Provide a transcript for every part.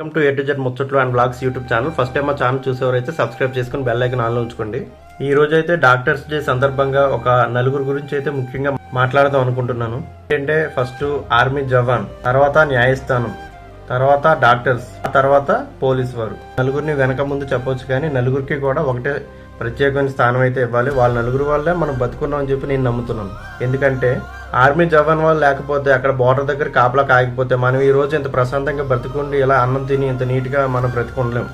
Welcome to A Z ముచ్చట్లు and blogs YouTube channel first time మా channel చూసేవారైతే subscribe చేసుకుని బెల్ ఐకన్ ఆన్లో ఉంచుకోండి. ఈ రోజు అయితే డాక్టర్స్ డే సందర్భంగా ఒక నలుగురు గురించి అయితే ముఖ్యంగా మాట్లాడదాం అనుకుంటున్నాను. ఏంటంటే ఫస్ట్ ఆర్మీ జవాన్ తర్వాత న్యాయస్థానం తర్వాత డాక్టర్స్ ఆ తర్వాత పోలీస్ వారు. నలుగురిని వెనక ముందు చెప్పొచ్చు కానీ నలుగురికి కూడా ఒకటే ప్రత్యేకమైన స్థానం అయితే ఇవ్వాలి. వాళ్ళ నలుగురు వాళ్ళే మనం బతుకున్నాం అని చెప్పి నేను నమ్ముతున్నాను. ఎందుకంటే ఆర్మీ జవాన్ వాళ్ళు లేకపోతే అక్కడ బోర్డర్ దగ్గర కాపలా కాగిపోతే మనం ఈరోజు ఇంత ప్రశాంతంగా బ్రతుకుండి ఇలా అన్నం తిని ఇంత నీట్గా మనం బ్రతుకుండలేం.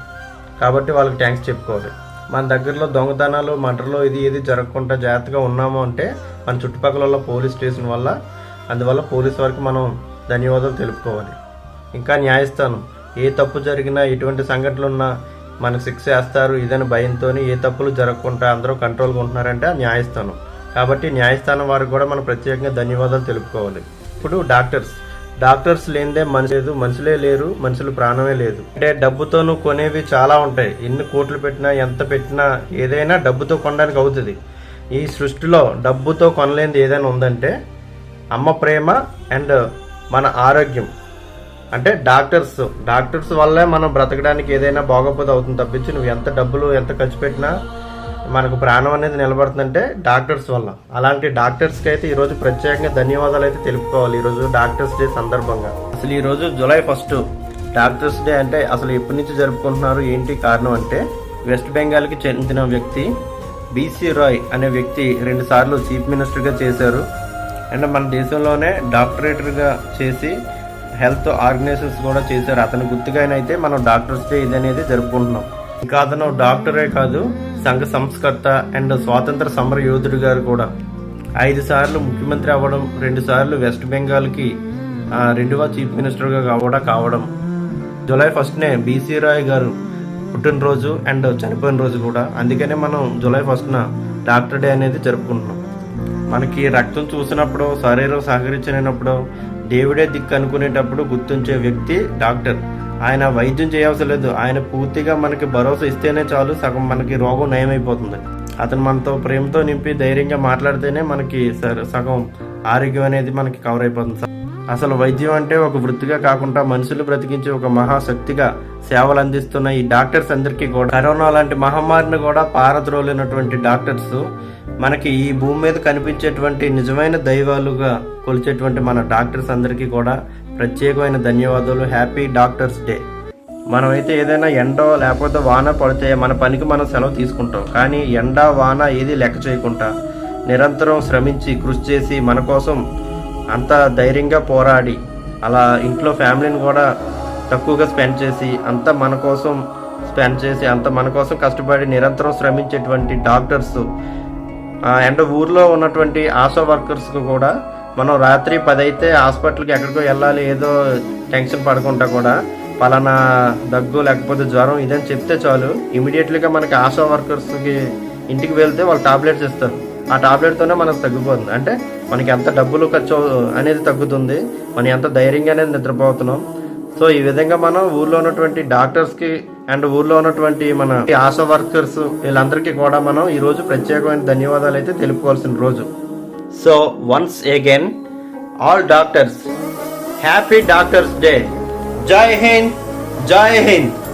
కాబట్టి వాళ్ళకి థ్యాంక్స్ చెప్పుకోవాలి. మన దగ్గరలో దొంగతనాలు మటర్లు ఇది ఏది జరగకుండా జాగ్రత్తగా ఉన్నాము అంటే మన చుట్టుపక్కల ఉన్న పోలీస్ స్టేషన్ వల్ల అందువల్ల పోలీస్ వారికి మనం ధన్యవాదాలు తెలుపుకోవాలి. ఇంకా న్యాయస్థానం ఏ తప్పు జరిగినా ఎటువంటి సంఘటనలు ఉన్నా మనకు శిక్ష వేస్తారు. ఇదని భయంతో ఏ తప్పులు జరగకుండా అందరూ కంట్రోల్గా ఉంటున్నారంటే ఆ న్యాయస్థానం. కాబట్టి న్యాయస్థానం వారికి కూడా మనం ప్రత్యేకంగా ధన్యవాదాలు తెలుపుకోవాలి. ఇప్పుడు డాక్టర్స్. డాక్టర్స్ లేనిదే మనిషి లేదు. మనుషులే లేరు. మనుషులు ప్రాణమే లేదు. అంటే డబ్బుతోను కొనేవి చాలా ఉంటాయి. ఎన్ని కోట్లు పెట్టినా ఎంత పెట్టినా ఏదైనా డబ్బుతో కొనడానికి అవుతుంది. ఈ సృష్టిలో డబ్బుతో కొనలేనిది ఏదైనా ఉందంటే అమ్మ ప్రేమ అండ్ మన ఆరోగ్యం. అంటే డాక్టర్స్. డాక్టర్స్ వల్లే మనం బ్రతకడానికి ఏదైనా బాగోపోతే అవుతుంది తప్పించి నువ్వు ఎంత డబ్బులు ఎంత ఖర్చు పెట్టినా మనకు ప్రాణం అనేది నిలబడుతుందంటే డాక్టర్స్ వల్ల. అలాంటి డాక్టర్స్కి అయితే ఈరోజు ప్రత్యేకంగా ధన్యవాదాలు అయితే తెలుపుకోవాలి ఈరోజు డాక్టర్స్ డే సందర్భంగా. అసలు ఈరోజు జూలై ఫస్ట్ డాక్టర్స్ డే అంటే అసలు ఎప్పటి నుంచి జరుపుకుంటున్నారు ఏంటి కారణం అంటే వెస్ట్ బెంగాల్కి చెందిన వ్యక్తి బీసీ రాయ్ అనే వ్యక్తి రెండు సార్లు చీఫ్ మినిస్టర్గా చేశారు. అండ్ మన దేశంలోనే డాక్టరేటర్గా చేసి హెల్త్ ఆర్గనైజేషన్స్ కూడా చేశారు. అతని గుర్తుగా అయితే మనం డాక్టర్స్ డే ఇది అనేది జరుపుకుంటున్నాం. ఇంకా అతను డాక్టరే కాదు సంఘ సంస్కర్త అండ్ స్వాతంత్ర సమర యోధుడు గారు కూడా. ఐదు సార్లు ముఖ్యమంత్రి అవ్వడం రెండు సార్లు వెస్ట్ బెంగాల్కి రెండవ చీఫ్ మినిస్టర్గా కూడా కావడం. జూలై ఫస్ట్నే బీసీ రాయ్ గారు పుట్టినరోజు అండ్ చనిపోయిన రోజు కూడా. అందుకనే మనం జూలై ఫస్ట్న డాక్టర్ డే అనేది జరుపుకుంటున్నాం. మనకి రక్తం చూసినప్పుడు శరీరం సహకరించినప్పుడు దేవుడే దిక్కు అనుకునేటప్పుడు గుర్తుంచే వ్యక్తి డాక్టర్. ఆయన వైద్యం చేయవసరం లేదు. ఆయన పూర్తిగా మనకి భరోసా ఇస్తేనే చాలు సగం మనకి రోగం నయమైపోతుంది. అతను మనతో ప్రేమతో నింపి ధైర్యంగా మాట్లాడితేనే మనకి స- సగం ఆరోగ్యం అనేది మనకి కవర్ అయిపోతుంది అసలు వైద్యం అంటే ఒక వృత్తిగా కాకుండా మనుషులు బ్రతికించే ఒక మహాశక్తిగా సేవలు అందిస్తున్న ఈ డాక్టర్స్ అందరికీ కూడా కరోనా లాంటి మహమ్మారిని కూడా పారద్రోలినటువంటి డాక్టర్స్ మనకి ఈ భూమి మీద కనిపించేటువంటి నిజమైన దైవాలుగా కొలిచేటువంటి మన డాక్టర్స్ అందరికీ కూడా ప్రత్యేకమైన ధన్యవాదాలు. హ్యాపీ డాక్టర్స్ డే మనమైతే ఏదైనా ఎండ లేకపోతే వాన పడితే మన పనికి మనం సెలవు తీసుకుంటాం. కానీ ఎండ వాన ఏది లెక్క చేయకుండా నిరంతరం శ్రమించి కృషి చేసి మన కోసం అంత ధైర్యంగా పోరాడి అలా ఇంట్లో ఫ్యామిలీని కూడా తక్కువగా స్పెండ్ చేసి అంత మన కోసం స్పెండ్ చేసి అంత మన కోసం కష్టపడి నిరంతరం శ్రమించేటువంటి డాక్టర్స్ అండ్ ఊర్లో ఉన్నటువంటి ఆశా వర్కర్స్కు కూడా మనం రాత్రి పది అయితే హాస్పిటల్కి ఎక్కడికో వెళ్ళాలి ఏదో టెన్షన్ పడకుండా కూడా. పలానా దగ్గు లేకపోతే జ్వరం ఇదని చెప్తే చాలు. ఇమీడియట్లీగా మనకి ఆశా వర్కర్స్కి ఇంటికి వెళ్తే వాళ్ళు టాబ్లెట్స్ ఇస్తారు. ఆ టాబ్లెట్తోనే మనకు తగ్గిపోతుంది. అంటే మనకి ఎంత డబ్బులు ఖర్చు అనేది తగ్గుతుంది. మనం ఎంత ధైర్యంగా అనేది నిద్రపోతున్నాం. సో ఈ విధంగా మనం ఊర్లో ఉన్నటువంటి డాక్టర్స్కి అండ్ ఊర్లో ఉన్నటువంటి మన ఆశా వర్కర్స్ వీళ్ళందరికీ కూడా మనం ఈ రోజు ప్రత్యేకమైన ధన్యవాదాలు అయితే తెలుపుకోవాల్సిన రోజు. So, once again, all doctors, happy Doctors' Day. Jai Hind, Jai Hind.